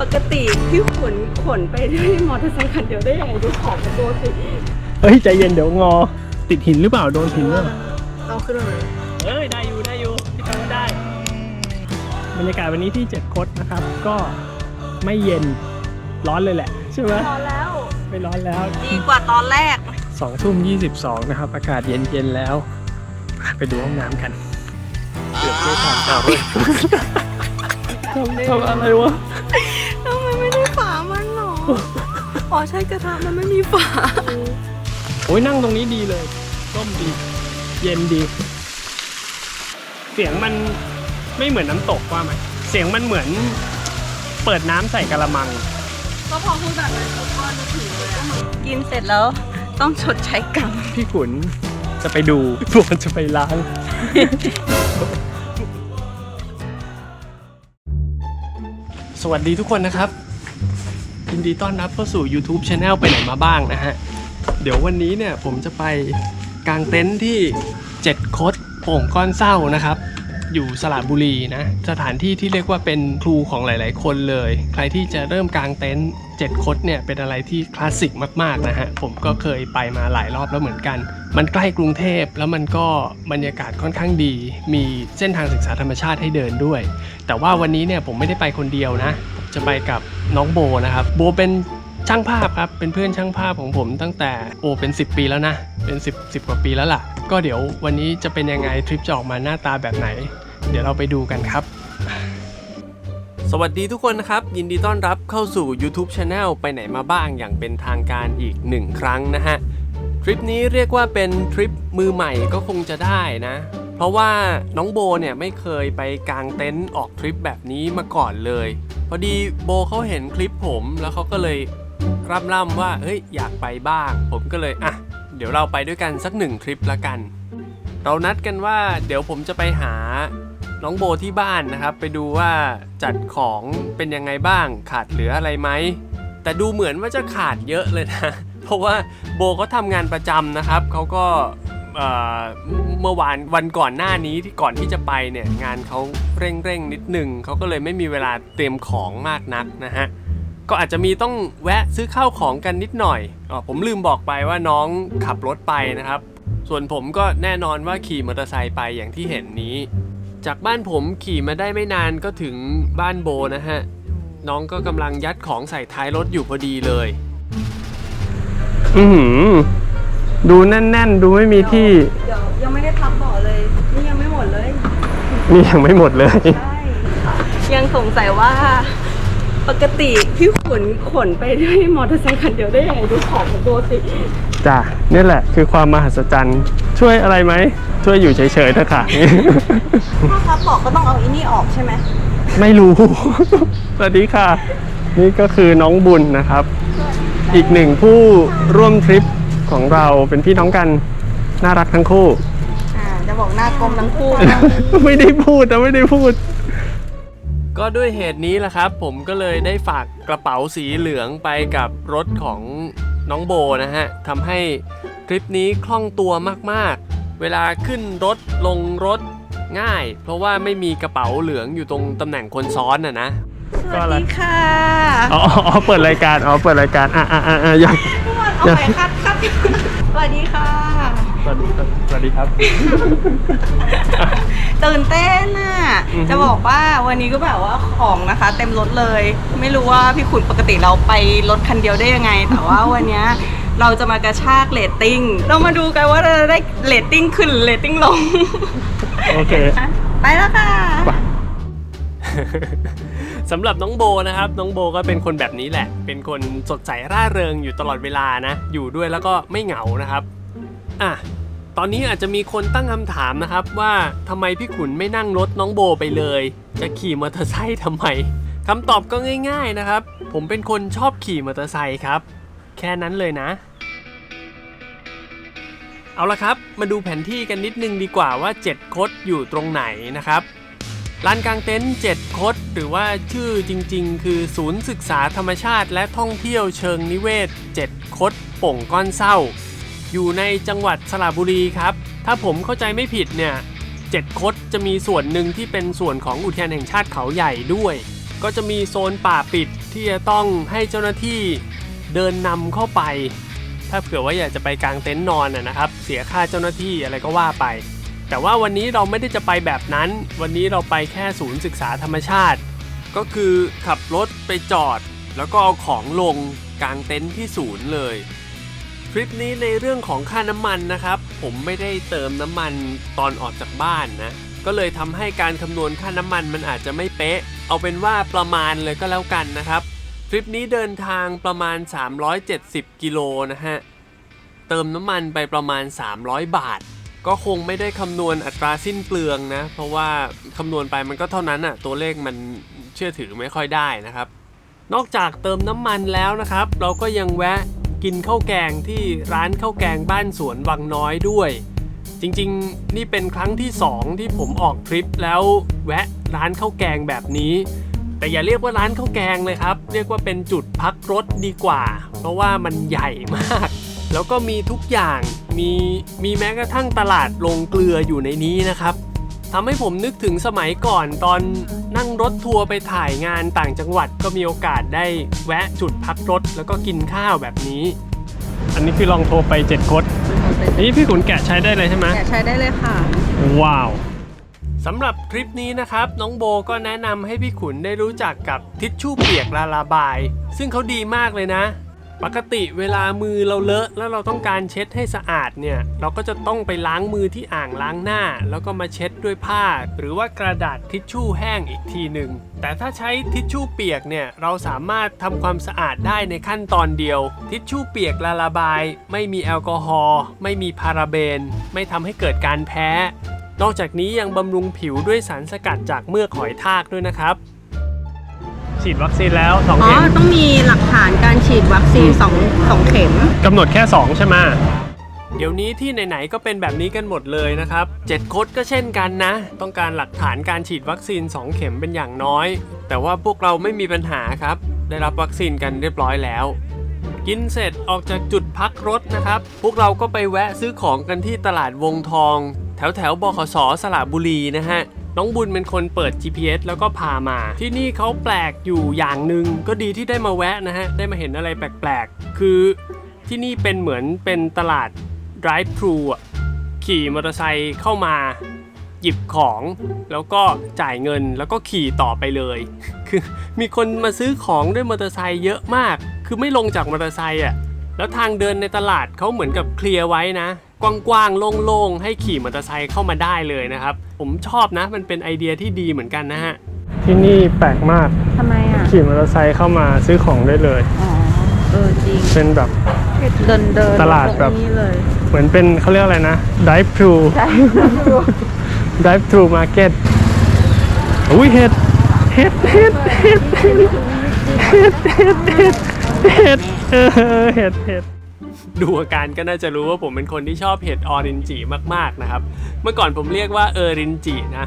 ปกติพี่ขนขนไปด้วยมอเตอร์ไซค์คันเดียวได้ยังไงดูของมันตัวสิเฮ้ยใจเย็นเดี๋ยวงอ ติดหินหรือเปล่าโดนหินหรือเปล่าเอาขึ้นมาเลยเอ้ยได้อยู่ได้อยู่พี่ตังได้ บรรยากาศวันนี้ที่เจ็ดคดนะครับ ก็ไม่เย็นร้อนเลยแหละ ใช่ไหมพอแล้ว ไม่ร้อนแล้วดีกว่าตอนแรกสองทุ่มยี่สิบสองนะครับ อากาศเย็นเย็นๆแล้ว ไปดูห้องน้ำกันเกือบไม่ทันเอาเลยทำทำอะไรวะ ออ๋อใช่กระทะมันไม่มีฝา โอ้ยนั่งตรงนี้ดีเลยร่มดี เย็นดี เสียงมันไม่เหมือนน้ำตกว่าไหมเสียงมันเหมือนเปิดน้ำใส่กระมัง ก็พอพูดแบบนั้นก็นึกถึงเลยอะกินเสร็จแล้วต้องชดใช้กรรม พี่ขุนจะไปดูพวกมันจะไปล้าง สวัสดีทุกคนนะครับ ยินดีต้อนรับเข้าสู่ YouTube Channel ไปไหนมาบ้างนะฮะ เดี๋ยววันนี้เนี่ยผมจะไปกางเต็นท์ที่เจ็ดคดโป่งก้อนเศร้านะครับ อยู่สระบุรีนะ สถานที่ที่เรียกว่าเป็นครูของหลาย ๆ คนเลย ใครที่จะเริ่มกางเต็นท์เจ็ดคดเนี่ยเป็นอะไรที่คลาสสิกมาก ๆ นะฮะ ผมก็เคยไปมาหลายรอบแล้วเหมือนกัน มันใกล้กรุงเทพแล้วมันก็บรรยากาศค่อนข้างดี มีเส้นทางศึกษาธรรมชาติให้เดินด้วย แต่ว่าวันนี้เนี่ยผมไม่ได้ไปคนเดียวนะ จะไปกับน้องโบนะครับ โบเป็นช่างภาพครับ เป็นเพื่อนช่างภาพของผมตั้งแต่โอเป็น 10 ปีแล้วนะ เป็น 10 10 กว่าปีแล้วล่ะ ก็เดี๋ยววันนี้จะเป็นยังไงทริปจะออกมาหน้าตาแบบไหน เดี๋ยวเราไปดูกันครับ สวัสดีทุกคนนะครับ ยินดีต้อนรับเข้าสู่ YouTube Channel ไปไหนมาบ้างอย่างเป็นทางการอีกหนึ่งครั้งนะฮะ ทริปนี้เรียกว่าเป็นทริปมือใหม่ก็คงจะได้นะเพราะว่าน้องโบเนี่ยไม่เคยไปกางเต็นท์ออกทริปแบบนี้มาก่อนเลย พอดีโบเขาเห็นคลิปผมแล้วเขาก็เลยร่ำร่ำว่าเฮ้ยอยากไปบ้าง ผมก็เลยอะเดี๋ยวเราไปด้วยกันสักหนึ่งทริปละกัน เรานัดกันว่าเดี๋ยวผมจะไปหาน้องโบที่บ้านนะครับ ไปดูว่าจัดของเป็นยังไงบ้างขาดเหลืออะไรไหมแต่ดูเหมือนว่าจะขาดเยอะเลยนะ เพราะว่าโบเขาทำงานประจำนะครับเขาก็ เอ่อเมื่อวานวันก่อนหน้านี้ที่ก่อนที่จะไปเนี่ยงานเขาเร่งเร่งๆนิดนึงเขาก็เลยไม่มีเวลาเตรียมของมากนักนะฮะก็อาจจะมีต้องแวะซื้อข้าวของกันนิดหน่อยอ๋อผมลืมบอกไปว่าน้องขับรถไปนะครับ ส่วนผมก็แน่นอนว่าขี่มอเตอร์ไซค์ไปอย่างที่เห็นนี้ จากบ้านผมขี่มาได้ไม่นานก็ถึงบ้านโบนะฮะน้องก็กำลังยัดของใส่ท้ายรถอยู่พอดีเลย อือหือ ดูแน่น ๆ ดูไม่มีที่เดี๋ยวยังไม่ได้พับเบาะเลย นี่ยังไม่หมดเลย นี่ยังไม่หมดเลย ใช่ ยังสงสัยว่า ปกติพี่ขนขนไปด้วยมอเตอร์ไซค์คันเดียวได้ยังไงดูของมันตัวสิจ้ะนี่แหละคือความมหัศจรรย์ช่วยอะไรไหม ช่วยอยู่เฉยๆเถอะค่ะ ถ้าพับเบาะก็ต้องเอาอีนี่ออกใช่ไหมไม่รู้ สวัสดีค่ะ นี่ก็คือน้องบุญนะครับ อีกหนึ่งผู้ร่วมทริป ของเราเป็นพี่น้องกันน่ารักทั้งคู่ อ่าจะบอกหน้ากลมทั้งคู่ไม่ได้พูดนะไม่ได้พูด ก็ด้วยเหตุนี้แหละครับ ผมก็เลยได้ฝากกระเป๋าสีเหลืองไปกับรถของน้องโบนะฮะทำให้ทริปนี้คล่องตัวมากๆ เวลาขึ้นรถลงรถง่าย เพราะว่าไม่มีกระเป๋าเหลืองอยู่ตรงตำแหน่งคนซ้อนน่ะนะสวัสดีค่ะอ๋ออ๋อเปิดรายการอ๋อเปิดรายการอะอะอะอะยังทุกคนเอาไปคัดคัด สวัสดีค่ะ สวัสดีครับสวัสดีครับ ตื่นเต้นน่ะ อือฮึ จะบอกว่าวันนี้ก็แบบว่าของนะคะ เต็มรถเลย ไม่รู้ว่าพี่ขุนปกติเราไปรถคันเดียวได้ยังไง แต่ว่าวันเนี้ยเราจะมากระชากเรตติ้ง เรามาดูกันว่าเราจะได้เรตติ้งขึ้นหรือเรตติ้งลง โอเคอะไปแล้วค่ะ ไป สำหรับน้องโบนะครับ น้องโบก็เป็นคนแบบนี้แหละ เป็นคนสดใสร่าเริงอยู่ตลอดเวลานะ อยู่ด้วยแล้วก็ไม่เหงานะครับอะตอนนี้อาจจะมีคนตั้งคำถามนะครับ ว่าทำไมพี่ขุนไม่นั่งรถน้องโบไปเลย จะขี่มอเตอร์ไซค์ทำไมคำตอบก็ง่าย ๆนะครับ ผมเป็นคนชอบขี่มอเตอร์ไซค์ครับ แค่นั้นเลยนะ เอาละครับ มาดูแผนที่กันนิดนึงดีกว่าว่า 7 คดอยู่ตรงไหนนะครับ ลานกลางเต็นท์7คดหรือว่าชื่อจริง ๆ คือศูนย์ศึกษาธรรมชาติ และท่องเที่ยวเชิงนิเวศ 7 คดป่งก้อนเศร้า อยู่ในจังหวัดสระบุรีครับ ถ้าผมเข้าใจไม่ผิดเนี่ย7คดจะมีส่วนหนึ่งที่เป็นส่วนของอุทยานแห่งชาติเขาใหญ่ด้วย ก็จะมีโซนป่าปิดที่จะต้องให้เจ้าหน้าที่เดินนำเข้าไป ถ้าเผื่อว่าอยากจะไปกางเต็นท์นอนนะครับ เสียค่าเจ้าหน้าที่อะไรก็ว่าไป แต่ว่าวันนี้เราไม่ได้จะไปแบบนั้น วันนี้เราไปแค่ศูนย์ศึกษาธรรมชาติ ก็คือขับรถไปจอด แล้วก็เอาของลงกางเต็นท์ที่ศูนย์เลยทริปนี้ในเรื่องของค่าน้ำมันนะครับ ผมไม่ได้เติมน้ำมันตอนออกจากบ้านนะก็เลยทำให้การคำนวณค่าน้ำมันมันอาจจะไม่เป๊ะ เอาเป็นว่าประมาณเลยก็แล้วกันนะครับทริปนี้เดินทางประมาณ 370 กิโลนะฮะ เติมน้ำมันไปประมาณ 300 บาท ก็คงไม่ได้คำนวณอัตราสิ้นเปลืองนะ เพราะว่าคำนวณไปมันก็เท่านั้นอะตัวเลขมันเชื่อถือไม่ค่อยได้นะครับ นอกจากเติมน้ำมันแล้วนะครับ เราก็ยังแวะกินข้าวแกงที่ร้านข้าวแกงบ้านสวนวังน้อยด้วย จริงๆ นี่เป็นครั้งที่ 2 ที่ผมออกทริปแล้วแวะร้านข้าวแกงแบบนี้ แต่อย่าเรียกว่าร้านข้าวแกงเลยครับ เรียกว่าเป็นจุดพักรถดีกว่า เพราะว่ามันใหญ่มาก แล้วก็มีทุกอย่าง มีมีแม้กระทั่งตลาดลงเกลืออยู่ในนี้นะครับทำให้ผมนึกถึงสมัยก่อนตอนนั่งรถทัวร์ไปถ่ายงานต่างจังหวัดก็มีโอกาสได้แวะจุดพักรถแล้วก็กินข้าวแบบนี้ อันนี้คือลองโทรไปเจ็ดคดนี่พี่ขุนแกะใช้ได้เลยใช่ไหมแกะใช้ได้เลยค่ะ ว้าวสำหรับทริปนี้นะครับ น้องโบก็แนะนำให้พี่ขุนได้รู้จักกับทิชชู่เปียกละลาบาย ซึ่งเขาดีมากเลยนะ ปกติเวลามือเราเลอะแล้วเราต้องการเช็ดให้สะอาดเนี่ยเราก็จะต้องไปล้างมือที่อ่างล้างหน้า แล้วก็มาเช็ดด้วยผ้า หรือว่ากระดาษทิชชู่แห้งอีกทีหนึ่งแต่ถ้าใช้ทิชชู่เปียกเนี่ยเราสามารถทำความสะอาดได้ในขั้นตอนเดียว ทิชชู่เปียกละลาบาย ไม่มีแอลกอฮอล์ไม่มีพาราเบน ไม่ทำให้เกิดการแพ้ นอกจากนี้ยังบำรุงผิวด้วยสารสกัดจากเมือกหอยทากด้วยนะครับ ฉีดวัคซีนแล้ว2อ๋อ เข็มต้องมีหลักฐานการฉีดวัคซีน2 2เข็ม กำหนดแค่ 2 ใช่ไหมเดี๋ยวนี้ที่ไหนๆก็เป็นแบบนี้กันหมดเลยนะครับ7โค้ดก็เช่นกันนะ ต้องการหลักฐานการฉีดวัคซีน 2 เข็มเป็นอย่างน้อย แต่ว่าพวกเราไม่มีปัญหาครับ ได้รับวัคซีนกันเรียบร้อยแล้ว กินเสร็จออกจากจุดพักรถนะครับ พวกเราก็ไปแวะซื้อของกันที่ตลาดวงทอง แถวแถวๆบขสสระบุรีนะฮะ น้องบุญเป็นคนเปิด GPS แล้วก็พามา ที่นี่เขาแปลกอยู่อย่างหนึ่งก็ดีที่ได้มาแวะนะฮะ ได้มาเห็นอะไรแปลกๆ คือที่นี่เป็นเหมือนเป็นตลาด drive thru ขี่มอเตอร์ไซค์เข้ามา หยิบของแล้วก็จ่ายเงินแล้วก็ขี่ต่อไปเลย คือมีคนมาซื้อของด้วยมอเตอร์ไซค์เยอะมาก คือไม่ลงจากมอเตอร์ไซค์อะแล้วทางเดินในตลาดเขาเหมือนกับเคลียร์ไว้นะ กว้างๆโล่งๆให้ขี่มอเตอร์ไซค์เข้ามาได้เลยนะครับ ผมชอบนะ มันเป็นไอเดียที่ดีเหมือนกันนะฮะ ที่นี่แปลกมากทำไมอะ ขี่มอเตอร์ไซค์เข้ามาซื้อของได้เลย อ๋อ เออจริง เป็นแบบ เดินเดินตลาดแบบ นี้เลยเหมือนเป็นเขาเรียกอะไรนะ dive thru ใช่ dive through market อุ้ยเห็ด เห็ด เห็ด เห็ด เห็ด เห็ด เห็ด เห็ดเห็ดเห็ด ดูอาการก็น่าจะรู้ว่าผมเป็นคนที่ชอบเห็ดออรินจิมากๆนะครับ เมื่อก่อนผมเรียกว่าเออรินจินะ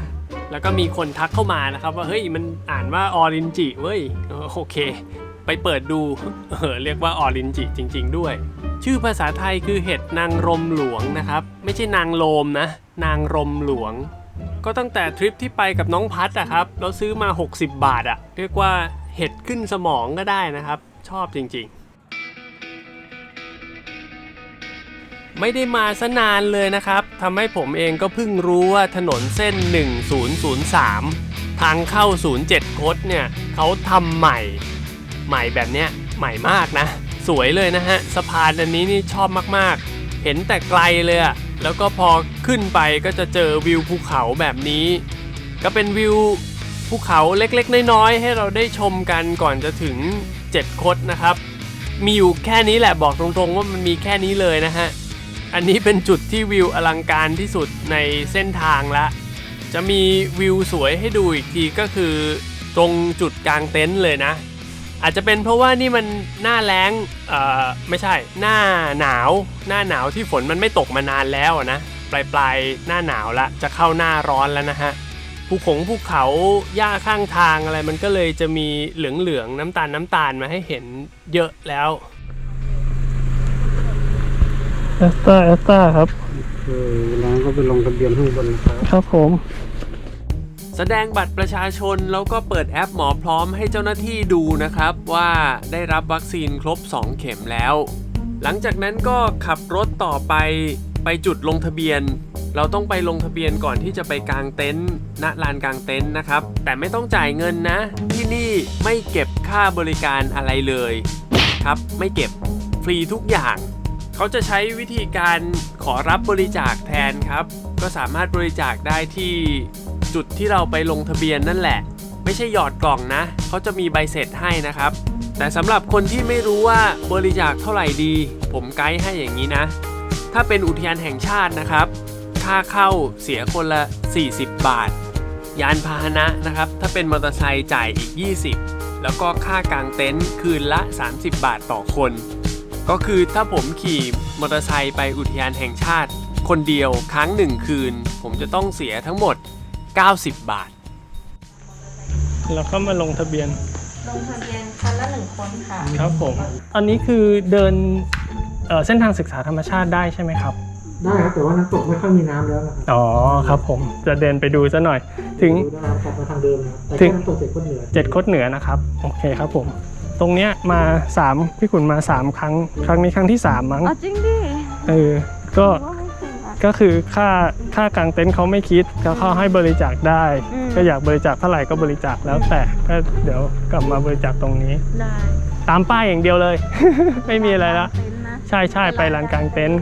แล้วก็มีคนทักเข้ามานะครับ ว่าเฮ้ยมันอ่านว่าออรินจิเว้ยโอเค ไปเปิดดูเออเรียกว่าออรินจิจริง ๆ ด้วย ชื่อภาษาไทยคือเห็ดนางรมหลวงนะครับ ไม่ใช่นางโลมนะ นางรมหลวงก็ตั้งแต่ทริปที่ไปกับน้องพัดอะครับ เราซื้อมา 60 บาทอะเรียกว่าเห็ดขึ้นสมองก็ได้นะครับ ชอบจริงๆ ไม่ได้มาซะนานเลยนะครับทำให้ผมเองก็เพิ่งรู้ว่าถนนเส้น 1003 ทางเข้า 07 คดเนี่ยเขาทำใหม่ ใหม่แบบเนี้ยใหม่มากนะ สวยเลยนะฮะสะพานอันนี้นี่ชอบมากๆ เห็นแต่ไกลเลยอะแล้วก็พอขึ้นไปก็จะเจอวิวภูเขาแบบนี้ ก็เป็นวิวภูเขาเล็กๆ น้อยๆ ให้เราได้ชมกันก่อนจะถึง 7 คดนะครับ มีอยู่แค่นี้แหละบอกตรงๆว่ามันมีแค่นี้เลยนะฮะ อันนี้เป็นจุดที่วิวอลังการที่สุดในเส้นทางละ จะมีวิวสวยให้ดูอีกทีก็คือ ตรงจุดกลางเต็นท์เลยนะ อาจจะเป็นเพราะว่านี่มันหน้าแล้งเอ่อไม่ใช่หน้าหนาว หน้าหนาวที่ฝนมันไม่ตกมานานแล้วนะปลายปลายๆหน้าหนาวละจะเข้าหน้าร้อนแล้วนะฮะภูขงภูเขาหญ้าข้างทางอะไรมันก็เลยจะมีเหลืองๆน้ำตาลน้ำตาลมาให้เห็นเยอะแล้ว เอสตาเอสตาครับเออแล้วก็ไปลงทะเบียนข้างบนนะครับ ครับผม แสดงบัตรประชาชนแล้วก็เปิดแอปหมอพร้อมให้เจ้าหน้าที่ดูนะครับว่าได้รับวัคซีนครบ 2 เข็มแล้ว หลังจากนั้นก็ขับรถต่อไปไปจุดลงทะเบียน เราต้องไปลงทะเบียนก่อนที่จะไปกางเต็นท์ณลานกางเต็นท์นะครับ แต่ไม่ต้องจ่ายเงินนะ ที่นี่ไม่เก็บค่าบริการอะไรเลย ครับไม่เก็บฟรีทุกอย่าง เขาจะใช้วิธีการขอรับบริจาคแทนครับ ก็สามารถบริจาคได้ที่จุดที่เราไปลงทะเบียนนั่นแหละ ไม่ใช่หยอดกล่องนะ เขาจะมีใบเสร็จให้นะครับ แต่สำหรับคนที่ไม่รู้ว่าบริจาคเท่าไหร่ดี ผมไกด์ให้อย่างนี้นะ ถ้าเป็นอุทยานแห่งชาตินะครับ ค่าเข้าเสียคนละ 40 บาท ยานพาหนะนะครับ ถ้าเป็นมอเตอร์ไซค์จ่ายอีก 20 แล้วก็ค่ากางเต็นท์คืนละ 30 บาทต่อคน ก็คือถ้าผมขี่มอเตอร์ไซค์ไปอุทยานแห่งชาติ คนเดียวครั้งหนึ่งคืน ผมจะต้องเสียทั้งหมด 90 บาทแล้วก็มาลงทะเบียน ลงทะเบียนคันละหนึ่งคนค่ะ ครับผม อันนี้คือเดินเอ่อเส้นทางศึกษาธรรมชาติได้ใช่ไหมครับ ได้ครับ แต่ว่าน้ำตกไม่ค่อยมีน้ำแล้วนะครับอ๋อครับผมจะเดินไปดูซะหน่อย ถึง ดูได้ครับกลับมาทางเดิมนะครับแต่ถึแค่ง น้ำตกเจ็ดคนเหนือ เจ็ดคดเหนือนะครับ โอเคครับผม ตรงเนี้ยมาสามพี่ขุนมาสามครั้ง ครั้งนี้ครั้งที่สามมั้งอ๋อจริงดิเออก็ว่าไม่จริงอะ ก็คือค่าค่ากางเต็นท์เขาไม่คิดก็เขาให้บริจาคได้ อืม ก็อยากบริจาคเท่าไหร่ก็บริจาคแล้วแต่ก็เดี๋ยวกลับมาบริจาคตรงนี้ ได้ตามป้ายอย่างเดียวเลย ไม่มีอะไรละเต็นท์นะ ใช่ใช่ไปลานกลางเต็นท์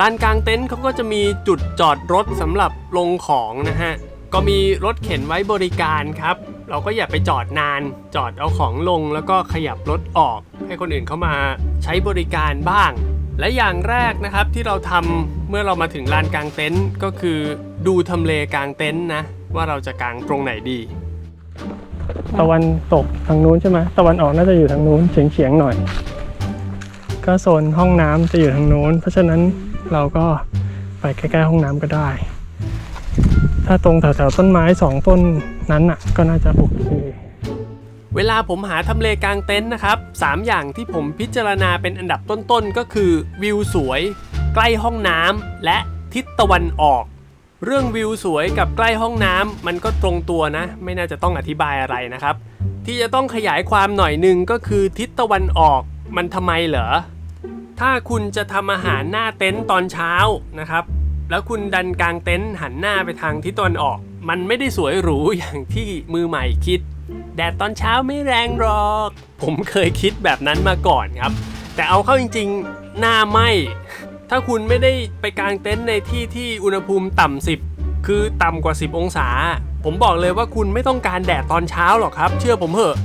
ลานกลางเต็นท์เขาก็จะมีจุดจอดรถสำหรับลงของนะฮะ ก็มีรถเข็นไว้บริการครับ เราก็อย่าไปจอดนาน จอดเอาของลงแล้วก็ขยับรถออก ให้คนอื่นเข้ามาใช้บริการบ้าง และอย่างแรกนะครับที่เราทำเมื่อเรามาถึงลานกลางเต็นท์ก็คือดูทำเลกลางเต็นท์นะว่าเราจะกางตรงไหนดี ตะวันตกทางนู้นใช่ไหมตะวันออกน่าจะอยู่ทางนู้นเฉียงเฉียงๆหน่อย ก็โซนห้องน้ำจะอยู่ทางนู้น เพราะฉะนั้นเราก็ไปใกล้ๆห้องน้ำก็ได้ ถ้าตรงแถวๆต้นไม้สองต้น นั้นอะก็น่าจะโอเคเวลาผมหาทำเลกลางเต็นท์นะครับ 3 อย่างที่ผมพิจารณาเป็นอันดับต้นๆ ก็คือวิวสวย ใกล้ห้องน้ำและทิศตะวันออก เรื่องวิวสวยกับใกล้ห้องน้ำมันก็ตรงตัวนะ ไม่น่าจะต้องอธิบายอะไรนะครับ ที่จะต้องขยายความหน่อยหนึ่งก็คือทิศตะวันออก มันทำไมเหรอ ถ้าคุณจะทำอาหารหน้าเต็นท์ตอนเช้านะครับ แล้วคุณดันกลางเต็นท์หันหน้าไปทางทิศตะวันออก มันไม่ได้สวยหรูอย่างที่มือใหม่คิด แดดตอนเช้าไม่แรงหรอก ผมเคยคิดแบบนั้นมาก่อนครับ แต่เอาเข้าจริงๆ หน้าไหมถ้าคุณไม่ได้ไปกางเต็นท์ในที่ที่อุณหภูมิต่ำ10คือต่ำกว่า 10 องศา ผมบอกเลยว่าคุณไม่ต้องการแดดตอนเช้าหรอกครับ เชื่อผมเถอะ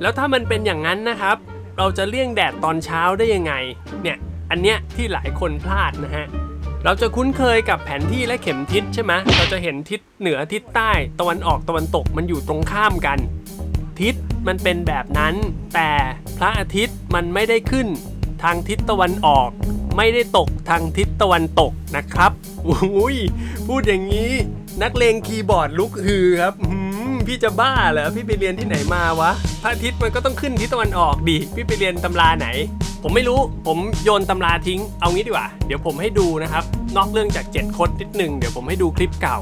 แล้วถ้ามันเป็นอย่างนั้นนะครับ เราจะเลี่ยงแดดตอนเช้าได้ยังไง เนี่ย อันเนี้ยที่หลายคนพลาดนะฮะ เราจะคุ้นเคยกับแผนที่และเข็มทิศใช่ไหมเราจะเห็นทิศเหนือทิศใต้ตะวันออกตะวันตกมันอยู่ตรงข้ามกัน ทิศมันเป็นแบบนั้น แต่พระอาทิตย์มันไม่ได้ขึ้น ทางทิศตะวันออก ไม่ได้ตกทางทิศตะวันตกนะครับอุ้ยพูดอย่างนี้ นักเลงคีย์บอร์ดลุกฮือครับ พี่จะบ้าเหรอพี่ไปเรียนที่ไหนมาวะพระอาทิตย์มันก็ต้องขึ้นทิศตะวันออกดิพี่ไปเรียนตำราไหน ผมไม่รู้ผมโยนตำราทิ้งเอางี้ดีกว่า เดี๋ยวผมให้ดูนะครับ นอกเรื่องจาก7คดนิดหนึ่งเดี๋ยวผมให้ดูคลิปเก่า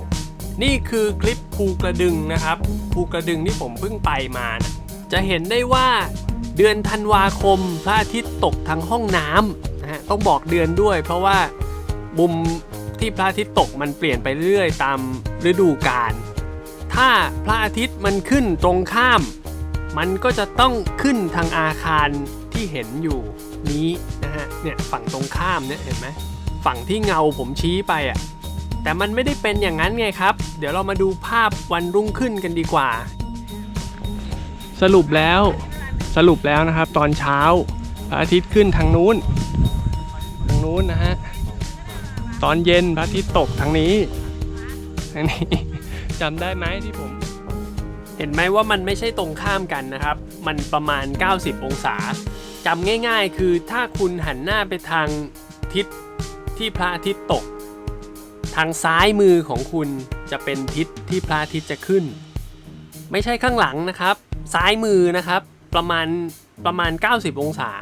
นี่คือคลิปภูกระดึงนะครับภูกระดึงที่ผมเพิ่งไปมานะจะเห็นได้ว่าเดือนธันวาคมพระอาทิตย์ตกทางห้องน้ำนะฮะต้องบอกเดือนด้วย เพราะว่ามุมที่พระอาทิตย์ตกมันเปลี่ยนไปเรื่อยตามฤดูกาล ถ้าพระอาทิตย์มันขึ้นตรงข้าม มันก็จะต้องขึ้นทางอาคารที่เห็นอยู่นี้นะฮะ เนี่ยฝั่งตรงข้ามเนี่ยเห็นไหมฝั่งที่เงาผมชี้ไปอะ แต่มันไม่ได้เป็นอย่างนั้นไงครับ เดี๋ยวเรามาดูภาพวันรุ่งขึ้นกันดีกว่า สรุปแล้วสรุปแล้วนะครับตอนเช้าพระอาทิตย์ขึ้นทางนู้น ทางนู้นนะฮะ ตอนเย็นพระอาทิตย์ตกทางนี้ทางนี้ จำได้ไหมที่ผม เห็นไหมว่ามันไม่ใช่ตรงข้ามกันนะครับ มันประมาณ 90 องศาจำง่ายๆ คือถ้าคุณหันหน้าไปทางทิศที่พระอาทิตย์ตก ทางซ้ายมือของคุณจะเป็นทิศที่พระอาทิตย์จะขึ้น ไม่ใช่ข้างหลังนะครับ ซ้ายมือนะครับประมาณประมาณ 90 องศา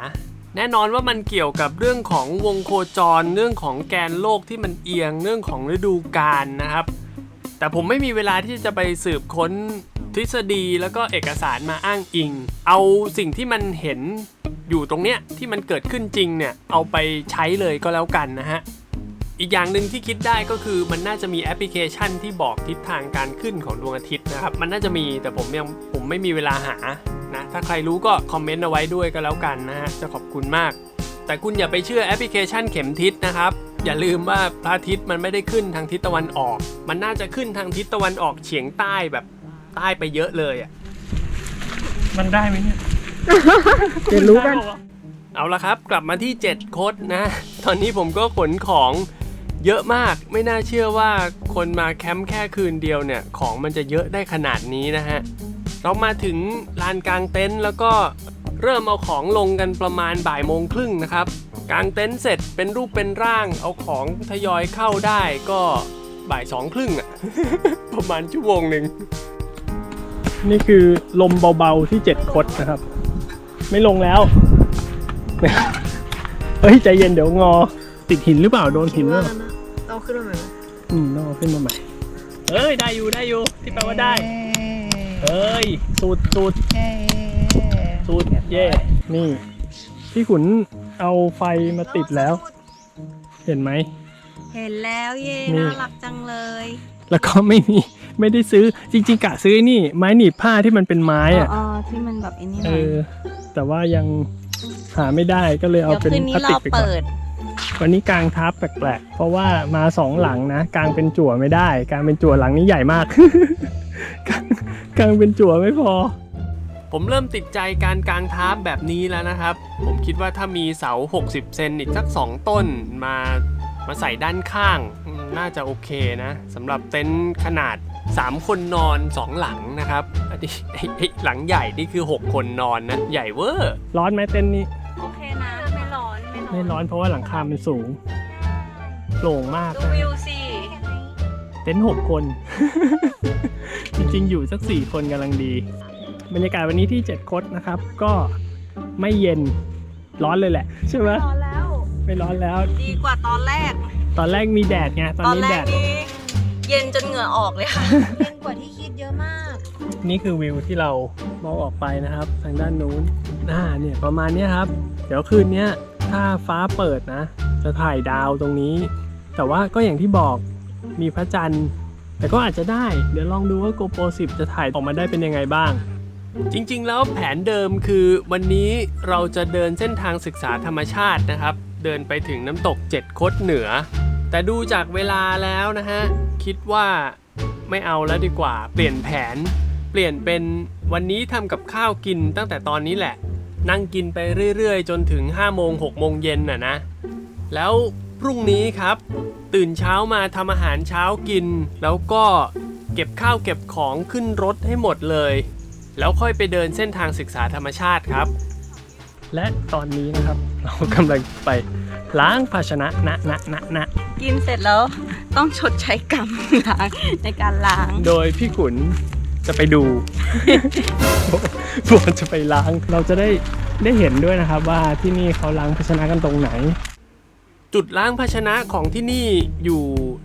แน่นอนว่ามันเกี่ยวกับเรื่องของวงโคจร เรื่องของแกนโลกที่มันเอียง เรื่องของฤดูกาลนะครับ แต่ผมไม่มีเวลาที่จะไปสืบค้นทฤษฎีแล้วก็เอกสารมาอ้างอิง เอาสิ่งที่มันเห็นอยู่ตรงเนี้ยที่มันเกิดขึ้นจริงเนี่ยเอาไปใช้เลยก็แล้วกันนะฮะอีกอย่างหนึ่งที่คิดได้ก็คือมันน่าจะมีแอปพลิเคชันที่บอกทิศทางการขึ้นของดวงอาทิตย์นะครับ มันน่าจะมีแต่ผมยังผมไม่มีเวลาหานะถ้าใครรู้ก็คอมเมนต์เอาไว้ด้วยก็แล้วกันนะฮะจะขอบคุณมาก แต่คุณอย่าไปเชื่อแอปพลิเคชันเข็มทิศนะครับ อย่าลืมว่าพระอาทิตย์มันไม่ได้ขึ้นทางทิศตะวันออก มันน่าจะขึ้นทางทิศตะวันออกเฉียงใต้แบบใต้ไปเยอะเลยอะมันได้ไหมเนี่ยเรียนรู้กัน เอาละครับ กลับมาที่7โคดนะ ตอนนี้ผมก็ขนของเยอะมาก ไม่น่าเชื่อว่าคนมาแคมป์แค่คืนเดียวเนี่ย ของมันจะเยอะได้ขนาดนี้นะฮะ เรามาถึงลานกลางเต็นท์แล้วก็เริ่มเอาของลงกันประมาณบ่ายโมงครึ่งนะครับ กลางเต็นท์เสร็จเป็นรูปเป็นร่าง เอาของทยอยเข้าได้ก็บ่ายสองครึ่งอะประมาณชั่วโมงหนึ่ง นี่คือลมเบาๆที่เจ็ดคดนะครับ ไม่ลงแล้ว เฮ้ย ใจเย็นเดี๋ยวงอ ติดหินหรือเปล่าโดนหินหรือเปล่าเอาขึ้นมาไหมอืมต้องเอาขึ้นมาใหม่เฮ้ย ได้อยู่ได้อยู่ ที่แปลว่าได้เฮ้ยสุดสุดสุดเย่นี่ พี่ขุน เอาไฟมาติดแล้ว เห็นไหม เห็นแล้วเย่นี่ น่ารักจังเลย แล้วก็ไม่มีไม่ได้ซื้อจริง ๆกะซื้อนี่ ไม้หนีบผ้าที่มันเป็นไม้อะอ๋อที่มันแบบไอันนี้หเอน่อยอแต่ว่ายังหาไม่ได้ก็เลยเอาเดี๋ยวเป็นคืนนี้พลาสติเรากไปก่อน เปิด วันนี้กางทับแปลกๆ เพราะว่ามาสองหลังนะกางเป็นจั่วไม่ได้ กางเป็นจั่วหลังนี้ใหญ่มาก กางกางเป็นจั่วไม่พอ ผมเริ่มติดใจการกางทาร์ปแบบนี้แล้วนะครับ ผมคิดว่าถ้ามีเสา 60 เซนอีกสัก 2 ต้นมามาใส่ด้านข้างอืมน่าจะโอเคนะสำหรับเต็นท์ขนาด 3 คนนอน 2 หลังนะครับอันนี้ไอ้ไอ้หลังใหญ่นี่คือ 6 คนนอนนะ ใหญ่เวอร์ร้อนไหมเต็นท์นี้ โอเคนะ ไม่ร้อน ไม่ร้อนไม่ร้อนเพราะว่าหลังคามันสูงโปร่งมากดูนะวิวสิเต็นท์หกคน จริงๆ อยู่สักสี่คนกำลังดี บรรยากาศวันนี้ที่เจ็ดคดนะครับ ก็ไม่เย็นร้อนเลยแหละ ใช่ไหมร้อนแล้ว ไม่ร้อนแล้ว ดีกว่าตอนแรก ตอนแรกมีแดดไงตอนตอนนี้แรแดกด นี้เย็นจนเหงื่อออกเลยค่ะ เย็นกว่าที่คิดเยอะมาก นี่คือวิวที่เรามองออกไปนะครับ ทางด้านนู้นอ่าเนี่ยประมาณเนี้ยครับ เดี๋ยวคืนเนี้ยถ้าฟ้าเปิดนะ จะถ่ายดาวตรงนี้ แต่ว่าก็อย่างที่บอกมีพระจันทร์ แต่ก็อาจจะได้ เดี๋ยวลองดูว่า GoPro 10 จะถ่ายออกมาได้เป็นยังไงบ้าง จริงๆ แล้วแผนเดิมคือวันนี้เราจะเดินเส้นทางศึกษาธรรมชาตินะครับ เดินไปถึงน้ำตกเจ็ดคดเหนือ แต่ดูจากเวลาแล้วนะฮะ คิดว่าไม่เอาแล้วดีกว่า เปลี่ยนแผน เปลี่ยนเป็นวันนี้ทำกับข้าวกินตั้งแต่ตอนนี้แหละ นั่งกินไปเรื่อยๆ จนถึง5โมง6โมงเย็นน่ะนะ แล้วพรุ่งนี้ครับ ตื่นเช้ามาทำอาหารเช้ากิน แล้วก็เก็บข้าวเก็บของขึ้นรถให้หมดเลย แล้วค่อยไปเดินเส้นทางศึกษาธรรมชาติครับ และตอนนี้นะครับเรากำลังไปล้างภาชนะนะนะนะนะกินเสร็จแล้วต้องชดใช้กรรมล้างในการล้าง โดยพี่ขุนจะไปดูบัวจะไปล้าง เราจะได้ได้เห็นด้วยนะครับว่าที่นี่เขาล้างภาชนะกันตรงไหน จุดล้างภาชนะของที่นี่อยู่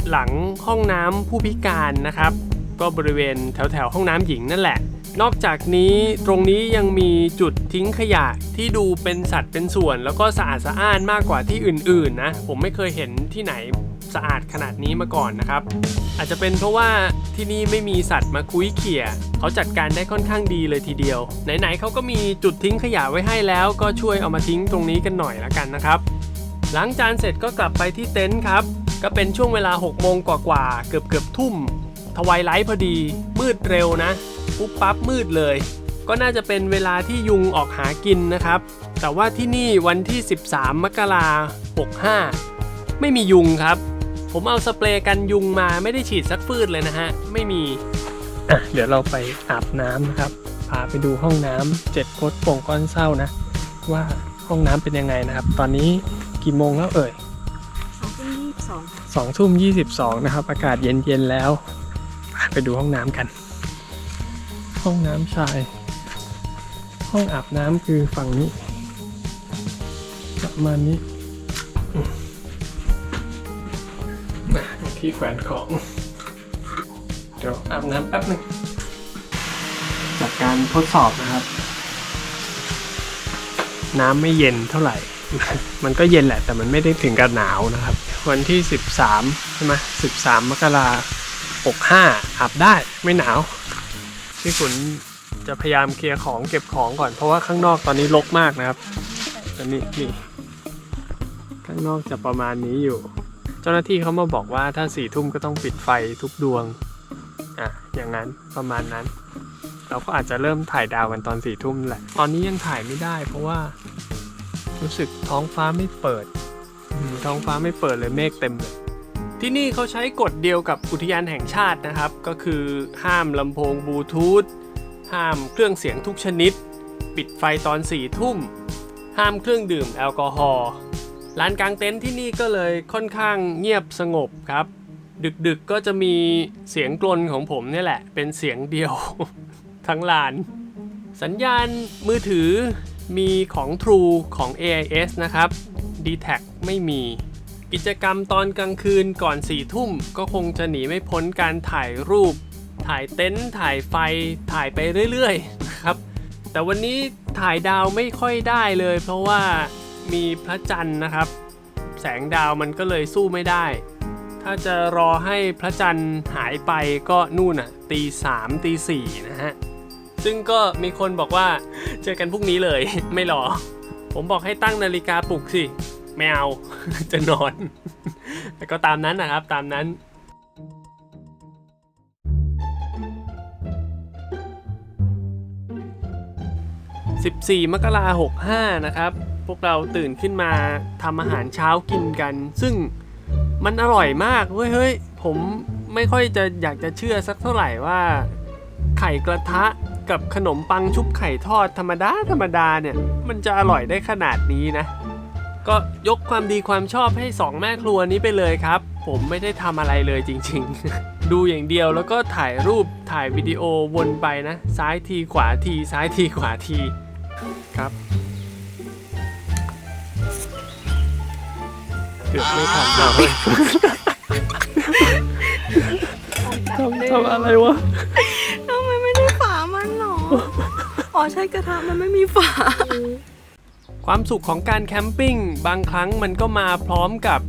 หลังห้องน้ำผู้พิการนะครับ ก็บริเวณแถวแถวๆห้องน้ำหญิงนั่นแหละ นอกจากนี้ตรงนี้ยังมีจุดทิ้งขยะที่ดูเป็นสัดเป็นส่วน แล้วก็สะอาดสะอ้านมากกว่าที่อื่นๆนะผมไม่เคยเห็นที่ไหนสะอาดขนาดนี้มาก่อนนะครับ อาจจะเป็นเพราะว่าที่นี่ไม่มีสัตว์มาคุยเขี่ยเขาจัดการได้ค่อนข้างดีเลยทีเดียว ไหนๆเขาก็มีจุดทิ้งขยะไว้ให้แล้ว ก็ช่วยเอามาทิ้งตรงนี้กันหน่อยละกันนะครับล้างจานเสร็จก็กลับไปที่เต็นท์ครับก็เป็นช่วงเวลา6โมงกว่าๆเกือบเกือบทุ่ม ทวายไลท์พอดี มืดเร็วนะปุ๊บปั๊บมืดเลย ก็น่าจะเป็นเวลาที่ยุงออกหากินนะครับ แต่ว่าที่นี่วันที่ 13 มกราคม65ไม่มียุงครับ ผมเอาสเปรย์กันยุงมาไม่ได้ฉีดสักฟืดเลยนะฮะ ไม่มีอะเดี๋ยวเราไปอาบน้ำนะครับพาไปดูห้องน้ำเจ็ดโคตรโป่งก้อนเศร้านะ ว่าห้องน้ำเป็นยังไงนะครับ ตอนนี้กี่โมงแล้วเอ่ยสองทุ่มยี่สิบสองสองทุ่มยี่สิบสองนะครับ อากาศเย็นๆแล้วไป ดูห้องน้ำกัน ห้องน้ำชาย ห้องอาบน้ำคือฝั่งนี้ ประมาณนี้อืมอะที่แขวนของ เดี๋ยวอาบน้ำแป๊บหนึ่งจากการทดสอบนะครับ น้ำไม่เย็นเท่าไหร่ มันก็เย็นแหละแต่มันไม่ได้ถึงกับหนาวนะครับ วันที่ 13 ใช่ไหม13 มกราคม 65อาบได้ไม่หนาวพี่ขุนจะพยายามเคลียร์ของเก็บของก่อน เพราะว่าข้างนอกตอนนี้รกมากนะครับตอนนี้นี่ข้างนอกจะประมาณนี้อยู่ เจ้าหน้าที่เขามาบอกว่าถ้าสี่ทุ่มก็ต้องปิดไฟทุกดวงอะอย่างนั้นประมาณนั้น เราก็อาจจะเริ่มถ่ายดาวกันตอนสี่ทุ่มแหละ ตอนนี้ยังถ่ายไม่ได้ เพราะว่า รู้สึกท้องฟ้าไม่เปิด ท้องฟ้าไม่เปิดเลยเมฆเต็มเลย ที่นี่เขาใช้กฎเดียวกับอุทยานแห่งชาตินะครับ ก็คือห้ามลำโพงบลูทูธห้ามเครื่องเสียงทุกชนิด ปิดไฟตอนสี่ทุ่ม ห้ามเครื่องดื่มแอลกอฮอล์ลานกลางเต็นท์ที่นี่ก็เลยค่อนข้างเงียบสงบครับ ดึกๆก็จะมีเสียงกลนของผมนี่แหละ เป็นเสียงเดียว ทั้งลาน สัญญาณมือถือมีของ True ของ AIS นะครับ d t แทไม่มี กิจกรรมตอนกลางคืนก่อนสี่ทุ่มก็คงจะหนีไม่พ้นการถ่ายรูป ถ่ายเต็นท์ถ่ายไฟถ่ายไปเรื่อยๆนะครับ แต่วันนี้ถ่ายดาวไม่ค่อยได้เลย เพราะว่ามีพระจันทร์นะครับ แสงดาวมันก็เลยสู้ไม่ได้ ถ้าจะรอให้พระจันทร์หายไปก็นู่นน่ะตีสามตีสี่นะฮะซึ่งก็มีคนบอกว่าเจอกันพรุ่งนี้เลยไม่รอ ผมบอกให้ตั้งนาฬิกาปลุกสิ ไม่เอา จะนอน แต่ก็ตามนั้นนะครับ ตามนั้น14มกราคม65นะครับ พวกเราตื่นขึ้นมาทำอาหารเช้ากินกัน ซึ่งมันอร่อยมากเว้ยเฮ้ย ผมไม่ค่อยจะอยากจะเชื่อสักเท่าไหร่ว่า ไข่กระทะกับขนมปังชุบไข่ทอดธรรมดาธรรมดาเนี่ย มันจะอร่อยได้ขนาดนี้นะ ก็ยกความดีความชอบให้สองแม่ครัวนี้ไปเลยครับ ผมไม่ได้ทำอะไรเลยจริง ๆ ดูอย่างเดียวแล้วก็ถ่ายรูปถ่ายวิดีโอวนไปนะ ซ้ายทีขวาทีซ้ายทีขวาทีครับเกือบไม่ทันแล้วทำทำอะไรวะทำไมไม่ได้ฝามันหรอ อ๋อใช่กระทะมันไม่มีฝา ความสุขของการแคมปิ้งบางครั้งมันก็มาพร้อมกับ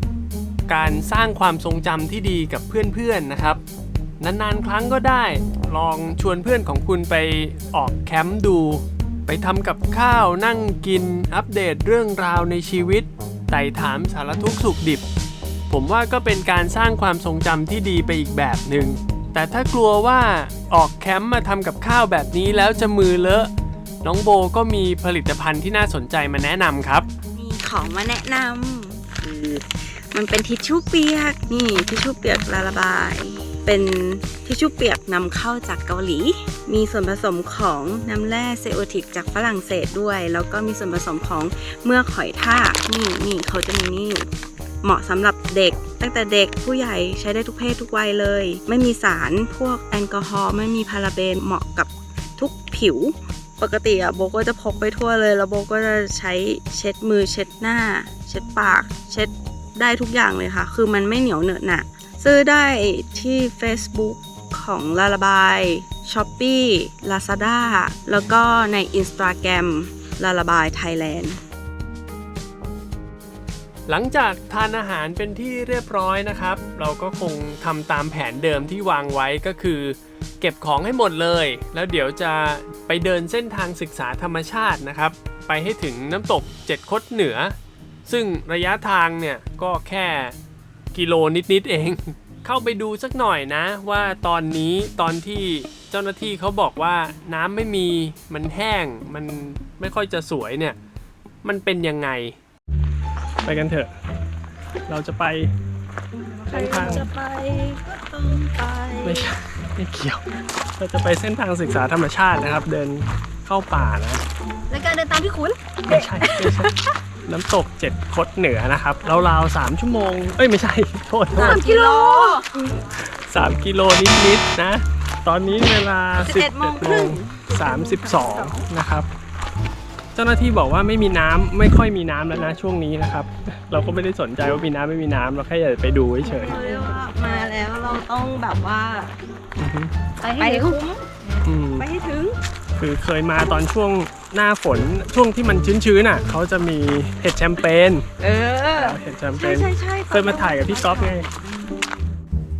การสร้างความทรงจำที่ดีกับเพื่อนๆนะครับ นานๆ ครั้งก็ได้ ลองชวนเพื่อนของคุณไปออกแคมป์ดู ไปทำกับข้าวนั่งกินอัปเดตเรื่องราวในชีวิตไต่ถามสารทุกข์สุขดิบ ผมว่าก็เป็นการสร้างความทรงจำที่ดีไปอีกแบบหนึ่งแต่ถ้ากลัวว่าออกแคมป์มาทำกับข้าวแบบนี้แล้วจะมือเลอะ น้องโบก็มีผลิตภัณฑ์ที่น่าสนใจมาแนะนำครับ มีของมาแนะนำคือมันเป็นทิชชู่เปียก นี่ทิชชู่เปียกละระบาย เป็นทิชชู่เปียกนำเข้าจากเกาหลี มีส่วนผสมของน้ำแร่เซโอทิกจากฝรั่งเศสด้วย แล้วก็มีส่วนผสมของเมือกหอยทากนี่นี่เขาจะมีนี่อยู่เหมาะสำหรับเด็ก ตั้งแต่เด็กผู้ใหญ่ใช้ได้ทุกเพศทุกวัยเลย ไม่มีสารพวกแอลกอฮอล์ไม่มีพาราเบนเหมาะกับทุกผิว ปกติอะโบก็จะพกไปทั่วเลย แล้วโบก็จะใช้เช็ดมือเช็ดหน้า เช็ดปาก เช็ดได้ทุกอย่างเลยค่ะ คือมันไม่เหนียวเหนอะหนะซื้อได้ที่ Facebook ของลาลาบาย s h o p e e Lazada แล้วก็ใน Instagram ลาลาบายไทยแลนด์ หลังจากทานอาหารเป็นที่เรียบร้อยนะครับ เราก็คงทำตามแผนเดิมที่วางไว้ก็คือ เก็บของให้หมดเลย แล้วเดี๋ยวจะไปเดินเส้นทางศึกษาธรรมชาตินะครับ ไปให้ถึงน้ำตกเจ็ดคดเหนือ ซึ่งระยะทางเนี่ยก็แค่กิโลนิดๆเอง เข้าไปดูสักหน่อยนะ ว่าตอนนี้ตอนที่เจ้าหน้าที่เขาบอกว่าน้ำไม่มีมันแห้งมันไม่ค่อยจะสวยเนี่ยมันเป็นยังไง ไปกันเถอะ เราจะไปเส้นทางจะไปก็ต้องไปไม่ใช่ไม่เกี่ยว เราจะไปเส้นทางศึกษาธรรมชาตินะครับ เดินเข้าป่านะแล้วการเดินตามพี่ขุนไม่ใช่ไม่ใช่น้ำตกเจ็ดคดเหนือนะครับราวๆสามชั่วโมง เอ้ย ไม่ใช่ โทษโทษกิโล สามกิโลนิดๆนะ ตอนนี้เวลา11โมงครึ่ง สามสิบสองนะครับ เจ้าหน้าที่บอกว่าไม่มีน้ำไม่ค่อยมีน้ำแล้วนะช่วงนี้นะครับ เราก็ไม่ได้สนใจว่ามีน้ำไม่มีน้ำเราแค่อยากไปดูเฉยเขาเรียกว่ามาแล้วรเราต้องแบบว่าอือฮึไปไปให้ให้คุ้มคุ้มอืมไปให้ถึง คือเคยมาตอนช่วงหน้าฝนช่วงที่มันชื้นๆน่ะเขาจะมีเห็ดแชมเปญเออเห็ดแชมเปใช่ญใช่ใช่เคยมาถ่ายกับพี่ก๊อฟไง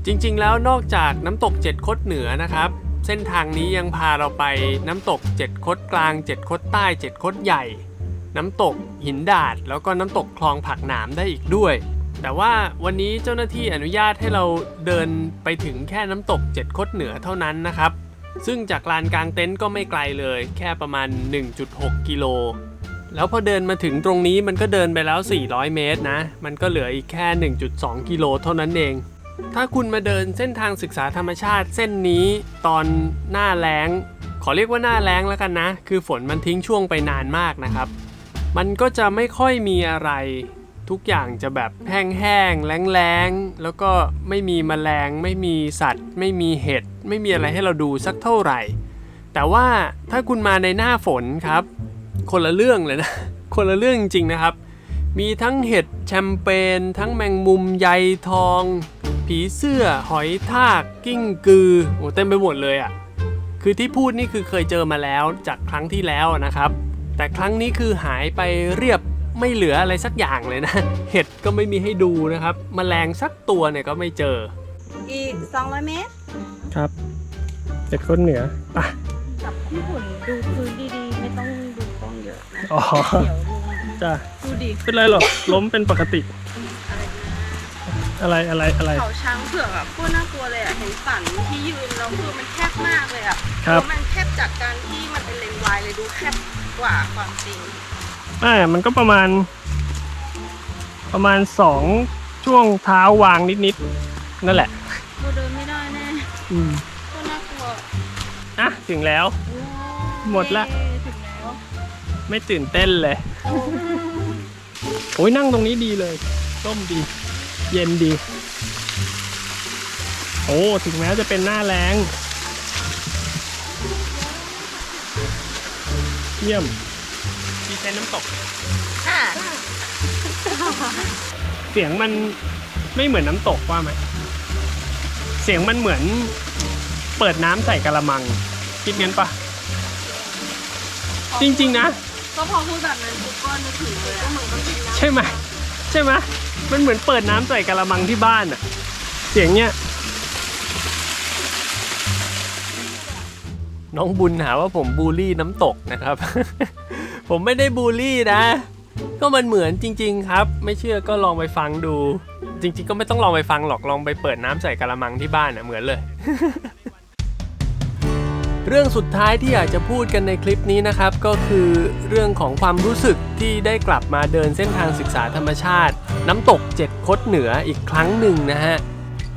จริงๆแล้วนอกจากน้ำตกเจ็ดคดเหนือนะครับ เส้นทางนี้ยังพาเราไปน้ำตกเจ็ดคดกลางเจ็ดคดใต้เจ็ดคดใหญ่ น้ำตกหินดาด แล้วก็น้ำตกคลองผักหนามได้อีกด้วย แต่ว่าวันนี้เจ้าหน้าที่อนุญาตให้เราเดินไปถึงแค่น้ำตกเจ็ดคดเหนือเท่านั้นนะครับ ซึ่งจากลานกลางเต็นท์ก็ไม่ไกลเลย แค่ประมาณ 1.6 กิโล แล้วพอเดินมาถึงตรงนี้มันก็เดินไปแล้ว 400 เมตรนะ มันก็เหลืออีกแค่ 1.2 กิโลเท่านั้นเอง ถ้าคุณมาเดินเส้นทางศึกษาธรรมชาติเส้นนี้ตอนหน้าแล้ง ขอเรียกว่าหน้าแล้งแล้วกันนะ คือฝนมันทิ้งช่วงไปนานมากนะครับ มันก็จะไม่ค่อยมีอะไรทุกอย่างจะแบบแห้งๆแล้งๆ แล้วก็ไม่มีแมลง ไม่มีสัตว์ ไม่มีเห็ด ไม่มีอะไรให้เราดูสักเท่าไหร่ แต่ว่าถ้าคุณมาในหน้าฝนครับ คนละเรื่องเลยนะ คนละเรื่องจริงๆนะครับ มีทั้งเห็ดแชมเปญทั้งแมงมุมใยทอง ผีเสื้อหอยทากกิ้งกือโอ้เต็มไปหมดเลยอะ่ะคือที่พูดนี่คือเคยเจอมาแล้วจากครั้งที่แล้วนะครับ แต่ครั้งนี้คือหายไปเรียบไม่เหลืออะไรสักอย่างเลยนะ เห็ดก็ไม่มีให้ดูนะครับแมลงสักตัวเนี่ยก็ไม่เจอ อีก 200 เมตรครับเจ็ดคนเหนือไปะกับพี่หุ่นดูพื้นดีๆ ไม่ต้องดูกล้องเยอะนะอ๋อ เดี๋ยวลงจ้ะดูดิ เป็นไรหรอกล้มเป็นปกติ อะไรอะไรอะไร เขาช้างเผือกอะโคตรน่ากลัวเลยอะเห็นสันที่ยืนแล้วคือมันแคบมากเลยอะครับ แล้วมันแคบจากการที่มันเป็นเลนส์วายเลยดูแคบกว่าความจริงอ่ามันก็ประมาณ ประมาณสองช่วงเท้าวางนิดๆนั่นแหละเราเดินไม่ได้แน่อืมโคตรน่ากลัวอะถึงแล้วหมดละเย้ถึงแล้วไม่ตื่นเต้นเลย โอ้ยนั่งตรงนี้ดีเลยร่มดี เย็นดี โอ้ ถึงแม้จะเป็นหน้าแรงเยี่ยมดีเซนน้ำตก ค่ะเสียงมันไม่เหมือนน้ำตกว่าไหม เสียงมันเหมือนเปิดน้ำใส่กะละมัง คิดงั้นปะ จริง ๆ นะ ก็พอพูดแบบนั้นปุ๊บก็นึกถึงเลยก็เหมือนต้องกินน้ำใช่ไหมใช่ไหม มันเหมือนเปิดน้ำใส่กะละมังที่บ้านอะเสียงเนี้ย น้องบุญหาว่าผมบูลลี่น้ำตกนะครับ ผมไม่ได้บูลลี่นะ ก็มันเหมือนจริง ๆ ครับ ไม่เชื่อก็ลองไปฟังดู จริง ๆ ก็ไม่ต้องลองไปฟังหรอกลองไปเปิดน้ำใส่กระมังที่บ้านอะเหมือนเลย เรื่องสุดท้ายที่อยากจะพูดกันในคลิปนี้นะครับ ก็คือเรื่องของความรู้สึกที่ได้กลับมาเดินเส้นทางศึกษาธรรมชาติ น้ำตกเจ็ดคดเหนืออีกครั้งหนึ่งนะฮะ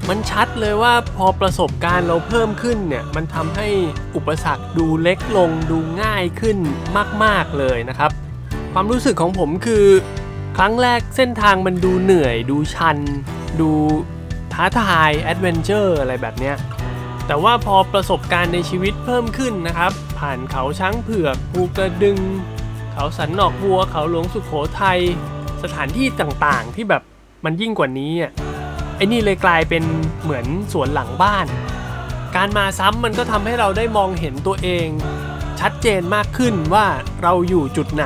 มันชัดเลยว่าพอประสบการณ์เราเพิ่มขึ้นเนี่ย มันทำให้อุปสรรคดูเล็กลงดูง่ายขึ้นมาก ๆ เลยนะครับ ความรู้สึกของผมคือ ครั้งแรกเส้นทางมันดูเหนื่อย ดูชัน ดูท้าทายแอดเวนเจอร์อะไรแบบเนี้ยแต่ว่าพอประสบการณ์ในชีวิตเพิ่มขึ้นนะครับ ผ่านเขาช้างเผือกภูกระดึง เขาสันนอกวัวเขาหลวงสุขโขทัย สถานที่ต่างๆ ที่แบบมันยิ่งกว่านี้อะไอ้นี่เลยกลายเป็นเหมือนสวนหลังบ้าน การมาซ้ำมันก็ทำให้เราได้มองเห็นตัวเอง ชัดเจนมากขึ้นว่าเราอยู่จุดไหน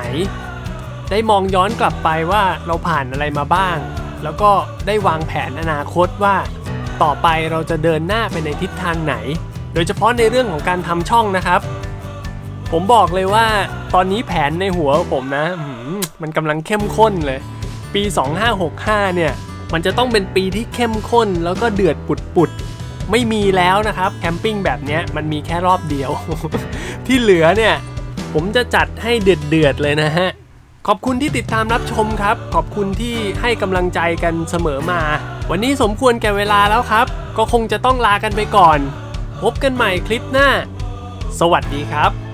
ได้มองย้อนกลับไปว่าเราผ่านอะไรมาบ้าง แล้วก็ได้วางแผนอนาคตว่า ต่อไปเราจะเดินหน้าไปในทิศทางไหน โดยเฉพาะในเรื่องของการทำช่องนะครับ ผมบอกเลยว่าตอนนี้แผนในหัวผมนะ มันกำลังเข้มข้นเลย ปี 2565 เนี่ย มันจะต้องเป็นปีที่เข้มข้นแล้วก็เดือดปุดปุดๆไม่มีแล้วนะครับ แคมปิ้งแบบเนี้ยมันมีแค่รอบเดียว ที่เหลือเนี่ย ผมจะจัดให้เดือดเดือดๆเลยนะฮะ ขอบคุณที่ติดตามรับชมครับ ขอบคุณที่ให้กำลังใจกันเสมอมา วันนี้สมควรแก่เวลาแล้วครับ ก็คงจะต้องลากันไปก่อน พบกันใหม่คลิปหน้า สวัสดีครับ